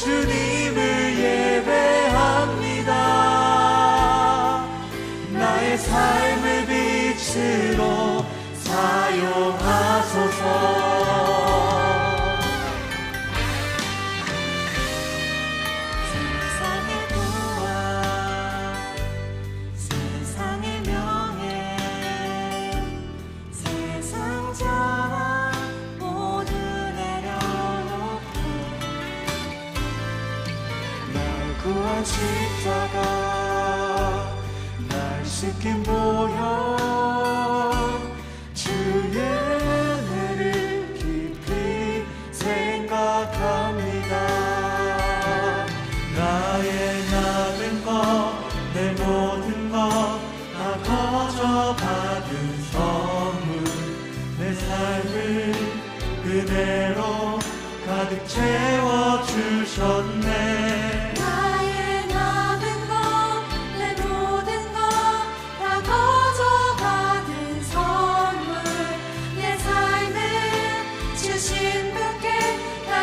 주님을 예배합니다. 나의 삶을 빛으로 사용. 십자가 날 씻긴 보여 주의 은혜를 깊이 생각합니다. 나의 남은 것내 모든 것다 거저 받은 선물. 내 삶을 그대로 가득 채워주셨네.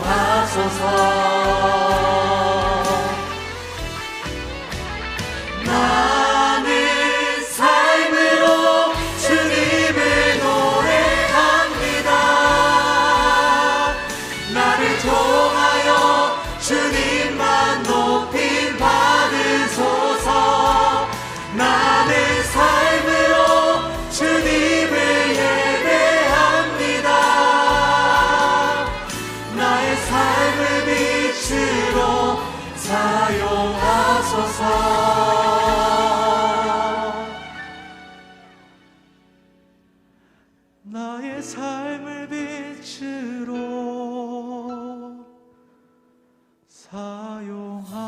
하소서. 나의 삶을빛 으로, 사용하소서.